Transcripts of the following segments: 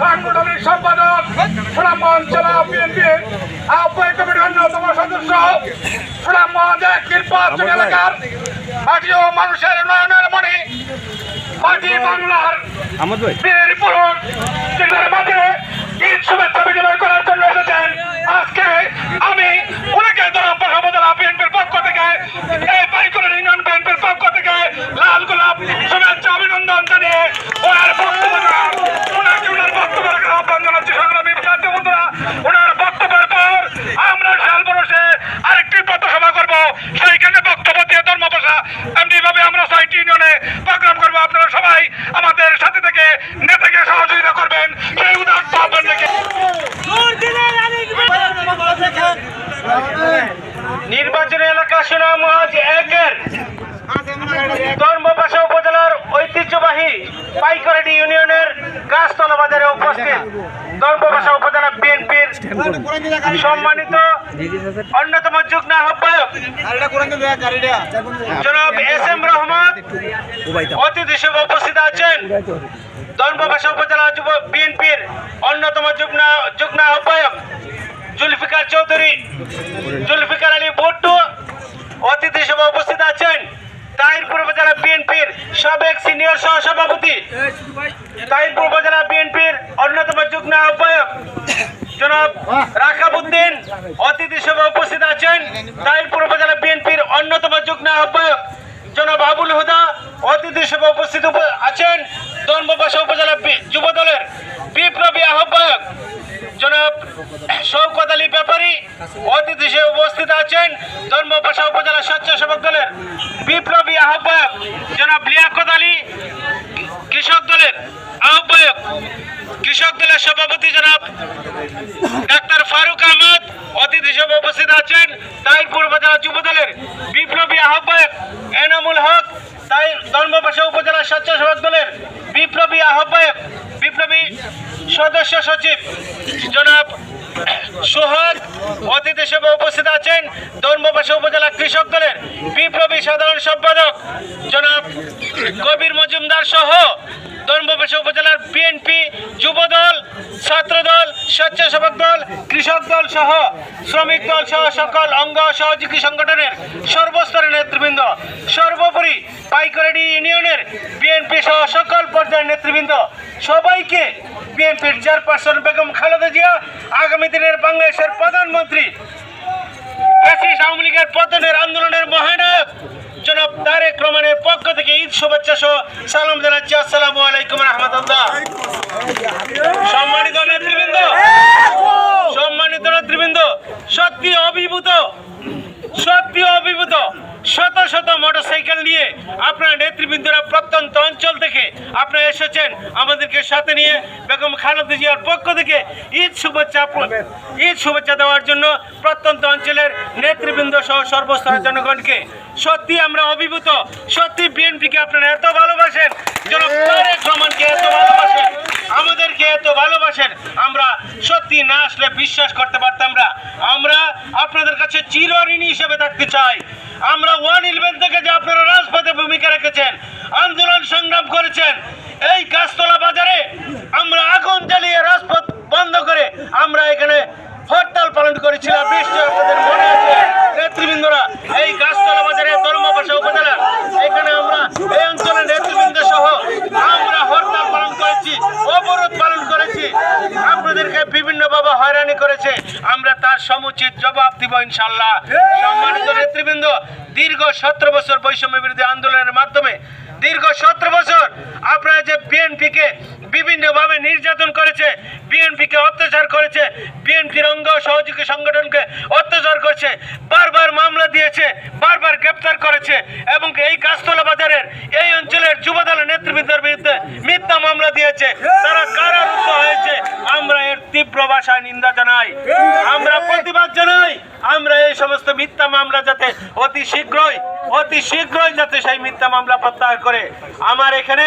সাংগঠনিক সম্পাদক সুনামগঞ্জ জেলা বিএনপির আহ্বায়ক কমিটির অন্যতম সদস্য সুনামগঞ্জ এক নির্বাচন এলাকার মাটি ও মানুষের নয়নের মণি মাটি বাংলার বীর পুরুষ জেলার মাঝে ঈদ শুভেচ্ছা বিনিময় করার জন্য এসেছেন। আজকে আমি উনাকে দরম উপজেলা বিএনপির পক্ষ থেকে। এই বাইকুলের ইউনিয়ন বিএনপির পক্ষ থেকে লাল গোলাপ শুভেচ্ছা অভিনন্দন জানিয়ে ওনার বক্তব্য রাখার, ওনাকে ওনার বক্তব্য রাখার আহ্বান জানাচ্ছি সংগ্রামী সাথী বন্ধুরা ওনার বক্তব্যের পর আমরা শাল বরসে আরেকটি পথসভা করব সেইখানে বক্তব্য দিয়ে ধর্মভাষা এমনি ভাবে আমরা সাইট ইউনিয়নে প্রোগ্রাম করব আপনারা সবাই আমাদের সাথে থেকে নেতাকে সহযোগিতা করবেন সেই উদাহরণ পাবেন নাকি নির্বাচনী এলাকা সুনামগঞ্জ একের ধর্মপাশা উপজেলার ঐতিহ্যবাহী পাইকরাডি ইউনিয়নের গাছতলা বাজারে উপস্থিত ধর্মপাশা উপজেলা বিএনপির সম্মানিত অন্যতম যুগ্ম আহ্বায়ক জনাব এস এম রহমান অতিথি হিসেবে উপস্থিত আছেন। ধর্মপাশা উপজেলা যুব বিএনপির অন্যতম যুগ্ম যুগ্ম আহ্বায়ক জুলফিকার চৌধুরী জুলফিকার আলী ভুট্টু অতিথি হিসেবে উপস্থিত আছেন। তাহিরপুর উপজেলা বিএনপির সাবেক সিনিয়র সহসভাপতি। তাহিরপুর উপজেলা বিএনপির অন্যতম যুগ্ম আহ্বায়ক জনাব রাকাবুদ্দিন অতিথি হিসেবে উপস্থিত আছেন। তাহিরপুর উপজেলা বিএনপির অন্যতম যুগ্ম আহ্বায়ক জনাব আবুল হুদা অতিথি হিসেবে উপস্থিত আছেন ধর্মবাসা উপজেলা যুব দলের বিপ্লবী আহ্বায়ক জনাব শৌকত আলী ব্যাপারী অতিথি হিসেবে উপস্থিত আছেন ধর্মপাশা উপজেলা স্বেচ্ছাসেবক দলের বিপ্লবী আহ্বায়ক জনাব লিয়াকত আলী কৃষক দলের আহ্বায়ক কৃষক দলের সভাপতি জনাব ডাক্তার ফারুক আহমদ, অতিথি হিসেবে উপস্থিত আছেন তাইরপুর উপজেলা যুব দলের বিপ্লবী আহ্বায়ক এনামুল হক, তাই ধর্মপাশা উপজেলা স্বেচ্ছাসেবক দলের বিপ্লবী আহ্বায়ক বিপ্লবী সদস্য সচিব জনাব সোহাগ, অতিথি হিসেবে উপস্থিত আছেন ধর্মপাশা উপজেলা কৃষক দলের বিপ্লবী সাধারণ সম্পাদক জনাব কবির মজুমদার সহ ধর্মপাশা উপজেলার বিএনপি যুব দল ছাত্র দল স্বেচ্ছাসেবক দল, কৃষক দল সহ শ্রমিক দল সহ সকল অঙ্গ সহযোগী সংগঠনের সর্বস্তরের নেতৃবৃন্দ, সর্বোপরি পাইকরেডি ইউনিয়নের বিএনপি সহ সকল পর্যায়ের নেতৃবৃন্দ, সবাইকে বিএনপির চেয়ারপারসন বেগম খালেদা জিয়া, আগামী দিনের বাংলাদেশের প্রধানমন্ত্রী ফ্যাসিস্ট আওয়ামী লীগের পতনের আন্দোলনের মহানায়ক জনাব তারেক রহমানের পক্ষ থেকে ঈদ শুভেচ্ছা সহ সালাম জানাচ্ছি। আসসালামু আলাইকুম রহমতুল্লাহ। সম্মানিত নেতৃবৃন্দ সম্মানিত নেতৃবৃন্দ সত্যি অভিভূত সত্যি অভিভূত। শত শত মোটরসাইকেল নিয়ে আপনার নেতৃবৃন্দরা প্রত্যন্ত অঞ্চল থেকে আপনারা এসেছেন আমাদেরকে সাথে নিয়ে বেগম খালেদা জিয়ার পক্ষ থেকে ঈদ শুভেচ্ছা ঈদ শুভেচ্ছা দেওয়ার জন্য প্রত্যন্ত অঞ্চলের নেতৃবৃন্দ সহ সর্বস্তরের জনগণকে সত্যি আমরা অভিভূত, সত্যি বিএনপিকে আপনারা এত ভালোবাসেন, জনাব তারেক এত ভালোবাসেন, আমাদেরকে এত ভালোবাসেন, আমরা সত্যি না আসলে বিশ্বাস করতে পারতাম না। আমরা আপনাদের কাছে চিরঋণী হিসেবে থাকতে চাই। আমরা ওয়ান ইলেভেন থেকে যে আপনারা রাজপথে ভূমিকা রেখেছেন, আন্দোলন সংগ্রাম করেছেন, এই গাছতলা বাজারে আমরা আগুন জ্বালিয়ে রাজপথ বন্ধ করে আমরা এখানে হরতাল পালন করেছিলাম। বৃষ্টি আপনাদের মনে আছে? নেতৃবৃন্দরা, এই গাছতলা বাজারে ধর্মপাশা উপজেলা, এখানে আমরা এই অঞ্চলের নেতৃবৃন্দ সহ আমরা হরতাল পালন করেছি, অবরোধ পালন করেছি। আপনাদেরকে বিভিন্নভাবে হয়রানি করেছে। আমরা তার সমুচিত জবাব দিব ইনশাল্লাহ সম্মানিত নেতৃবৃন্দ দীর্ঘ সতেরো বছর বৈষম্য বিরোধী আন্দোলনের মাধ্যমে দীর্ঘ সতেরো বছর আপনারা যে বিএনপিকে বিভিন্নভাবে নির্যাতন করেছে বিএনপিকে অত্যাচার করেছে বিএনপির অঙ্গ সহযোগী সংগঠনকে অত্যাচার করছে বারবার মামলা দিয়েছে বারবার গ্রেপ্তার করেছে এবং এই গাছতলা বাজারের এই অঞ্চলের যুবদলের নেতৃবৃন্দের বিরুদ্ধে মিথ্যা মামলা দিয়েছে। তারা কারারুদ্ধ হয়েছে। আমরা এর তীব্র ভাষায় নিন্দা জানাই। আমরা প্রতিবাদ জানাই। মিথ্যা মামলা যাতে অতি শীঘ্রই অতি শীঘ্রই যাতে সেই মিথ্যা মামলা প্রত্যাহার করে। আমার এখানে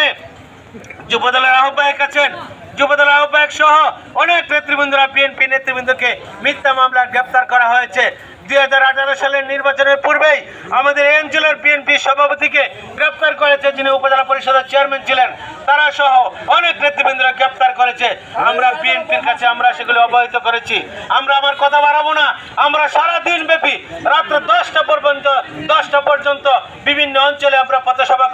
যুবদলের আহ্বায়ক আছেন যুবদল আহ্বায়ক সহ অনেক নেতৃবৃন্দরা, বিএনপি নেতৃবৃন্দকে মিথ্যা মামলা গ্রেপ্তার করা হয়েছে। দুই হাজার আঠারো সালের নির্বাচনের পূর্বেই আমাদের এই অঞ্চলের বিএনপি সভাপতিকে গ্রেপ্তার করেছে, যিনি উপজেলা পরিষদের চেয়ারম্যান ছিলেন। তারা সহ অনেক নেতৃবৃন্দরা গ্রেপ্তার করেছে। আমরা বিএনপির কাছে আমরা সেগুলো অবহিত করেছি। আমরা আমার কথা বাড়াবো না। আমরা সারাদিন ব্যাপী রাত্র দশটা পর্যন্ত দশটা পর্যন্ত বিভিন্ন অঞ্চলে আমরা পথসভা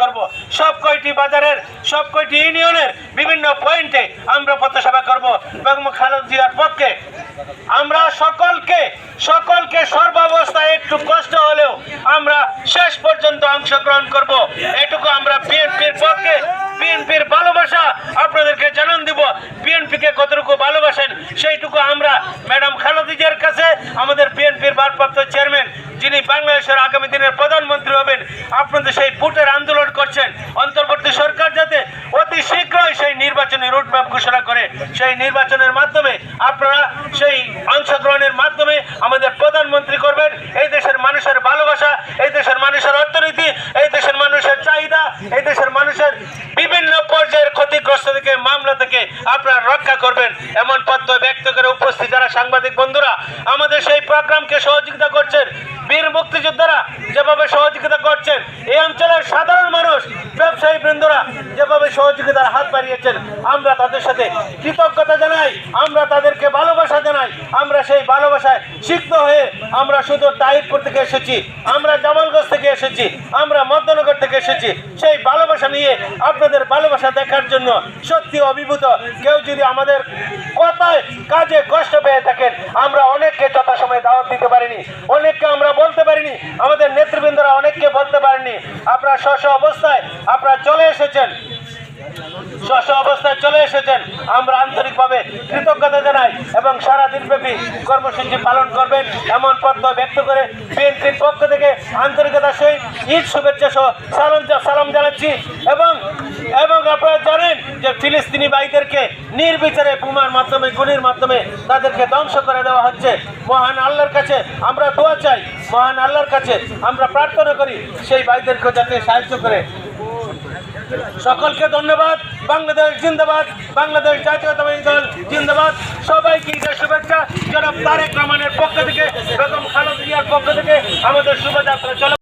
সব কয়টি বাজারের, সব কয়টি ইউনিয়নের বিভিন্ন পয়েন্টে আমরা পথসভা করব। বেগম খালেদা জিয়ার পক্ষে আমরা সকলকে সকলকে সর্বাবস্থায় একটু কষ্ট হলেও আমরা শেষ পর্যন্ত অংশগ্রহণ করব। এটুকু আমরা বিএনপির পক্ষে, বিএনপির ভালোবাসা আপনাদেরকে জানান দিব। বিএনপিকে কতটুকু ভালোবাসেন সেইটুকু আমরা, ম্যাডাম খালেদিজের কাছে, আমাদের বিএনপির ভারপ্রাপ্ত চেয়ারম্যান যিনি বাংলাদেশের আগামী দিনের প্রধানমন্ত্রী হবেন, আপনাদের সেই ভোটের আন্দোলন করছেন। অন্তর্বর্তী সরকার যাতে অতি শীঘ্রই সেই নির্বাচনী রুটম্যাপ ঘোষণা করে, সেই নির্বাচনের মাধ্যমে আপনারা সেই অংশগ্রহণের মাধ্যমে আমাদের প্রধানমন্ত্রী করবেন। এই দেশের মানুষের ভালোবাসা, এই দেশের মানুষের অর্থনীতি, এই দেশের মানুষের চাহিদা, এই দেশের মানুষের ক্ষতিগ্রস্ত থেকে মামলা থেকে আপনারা রক্ষা করবেন, এমন পত্র ব্যক্ত করে উপস্থিত যারা সাংবাদিক বন্ধুরা, আমাদের সেই প্রোগ্রামকে সহযোগিতা করছেন বীর মুক্তিযোদ্ধারা, যেভাবে সহযোগিতা করছেন। এই অঞ্চলের সাধারণ মানুষ, ব্যবসায়ী বৃন্দরা যেভাবে সহযোগিতার হাত বাড়িয়েছেন, আমরা তাদের সাথে কৃতজ্ঞতা জানাই, আমরা তাদেরকে ভালোবাসা জানাই, আমরা সেই ভালোবাসায় সিদ্ধ হয়ে আমরা শুধু টাইপপুর থেকে এসেছি, আমরা জামালগঞ্জ থেকে এসেছি, আমরা মধ্যনগর থেকে এসেছি, সেই ভালোবাসা নিয়ে আপনাদের ভালোবাসা দেখার জন্য সত্যি অভিভূত। কেউ যদি আমাদের কথায়, কাজে কষ্ট পেয়ে থাকেন, আমরা অনেককে যথাসময়ে দাওয়াত দিতে পারিনি, অনেককে আমরা বলতে পারিনি, আমাদের নেতৃবৃন্দরা অনেককে আপনার শশ অবস্থায় আপনারা চলে এসেছেন। স্ব অবস্থায় চলে এসেছেন। আমরা আন্তরিকভাবে কৃতজ্ঞতা জানাই এবং সারা দিনব্যাপী কর্মসূচি পালন করবেন এমন প্রত্যয় ব্যক্ত করে বিএনপির পক্ষ থেকে আন্তরিকতার সহিত ঈদ শুভেচ্ছা সহ সালাম সালাম জানাচ্ছি এবং এবং আপনারা জানেন যে ফিলিস্তিনি ভাইদেরকে নির্বিচারে বোমার মাধ্যমে, গুলির মাধ্যমে তাদেরকে ধ্বংস করে দেওয়া হচ্ছে। মহান আল্লাহর কাছে আমরা দোয়া চাই, মহান আল্লাহর কাছে আমরা প্রার্থনা করি, সেই ভাইদেরকে যাতে সাহায্য করে। সকলকে ধন্যবাদ। বাংলাদেশ জিন্দাবাদ, বাংলাদেশ জাতীয়তাবাদী দল জিন্দাবাদ। সবাইকে ঈদের শুভেচ্ছা। জনাব তারেক রহমানের পক্ষ থেকে, বেগম খালেদা পক্ষ থেকে আমাদের শুভযাত্রা চলে।